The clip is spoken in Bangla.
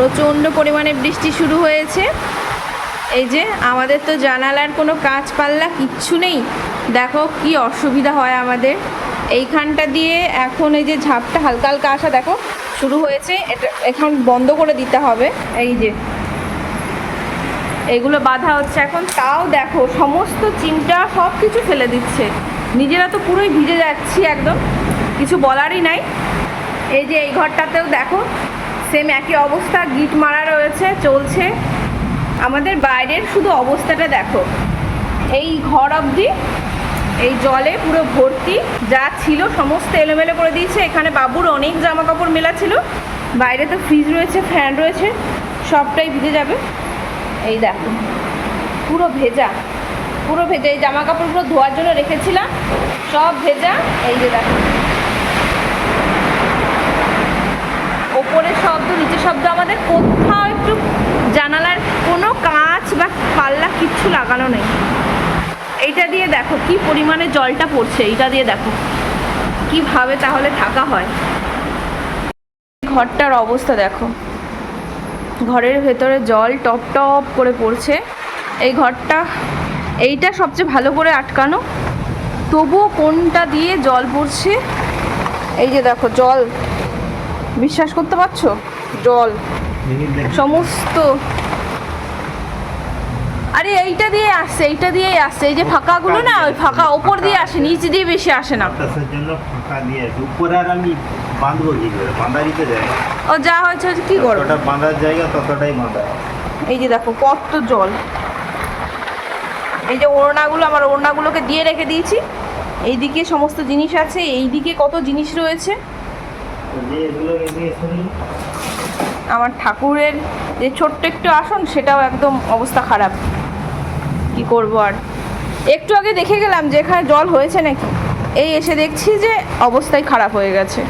প্রচণ্ড পরিমাণে বৃষ্টি শুরু হয়েছে। এই যে, আমাদের তো জানালার কোনো কাজ পাল্লা কিচ্ছু নেই। দেখো কি অসুবিধা হয় আমাদের। এইখানটা দিয়ে এখন এই যে ঝাপটা হালকা হালকা আসা, দেখো, শুরু হয়েছে। এটা এখান বন্ধ করে দিতে হবে। এই যে, এগুলো বাধা হচ্ছে এখন। তাও দেখো, সমস্ত চিমটা সব কিছু ফেলে দিচ্ছে। নিজেরা তো পুরোই ভিজে যাচ্ছি একদম। কিছু বলারই নাই। এই যে, এই ঘরটাতেও দেখো সেম একই অবস্থা, গিট মারা রয়েছে, চলছে। আমাদের বাইরের শুধু অবস্থাটা দেখো। এই ঘর অবধি, এই জলে পুরো ভর্তি, যা ছিল সমস্ত এলোমেলো করে দিয়েছে। এখানে বাবুর অনেক জামা কাপড় মেলা ছিল। বাইরে তো ফ্রিজ রয়েছে ফ্যান রয়েছে, সবটাই ভিজে যাবে। এই দেখো, পুরো ভেজা পুরো ভেজা। এই জামা কাপড়গুলো ধোয়ার জন্য রেখেছিলাম, সব ভেজা। এই যে দেখো কিচ্ছু লাগানো নেই। এইটা দিয়ে দেখো কি পরিমাণে জলটা পড়ছে এইটা দিয়ে দেখো। কীভাবে তাহলে থাকা হয়? ঘরটার অবস্থা দেখো। ঘরের ভেতরে জল টপ টপ করে পড়ছে। এই ঘরটা এইটা সবচেয়ে ভালো করে আটকানো। তবুও কোনটা দিয়ে জল পড়ছে? এই যে দেখো জল। বিশ্বাস করতে পারছ? জল। সমস্ত আরে এইটা দিয়ে আসছে এইটা দিয়েই আসছে। এই যে ফাঁকাগুলো না ওই ফাঁকা ওপর দিয়ে আসে নিচ দিয়ে বেশি আসে না। জন্য ফাঁকা দিয়ে উপরে আর আমি বাঁধবো কি করে? বাঁধারই তো জায়গা ও যা হয়েছে কি করব? যতটা বাঁধার জায়গা ততটাই বাঁধা। এই যে দেখো কত জল। এই যে ওড়নাগুলো আমার ওড়নাগুলোকে দিয়ে রেখে দিয়েছি। এইদিকে সমস্ত জিনিস আছে এইদিকে কত জিনিস রয়েছে। আমার ঠাকুরের যে ছোট্ট একটু আসন সেটাও একদম অবস্থা খারাপ। কি করব আর? একটু আগে দেখে গেলাম যে এখানে জল হয়েছে নাকি? এই এসে দেখছি যে অবস্থাই খারাপ হয়ে গেছে।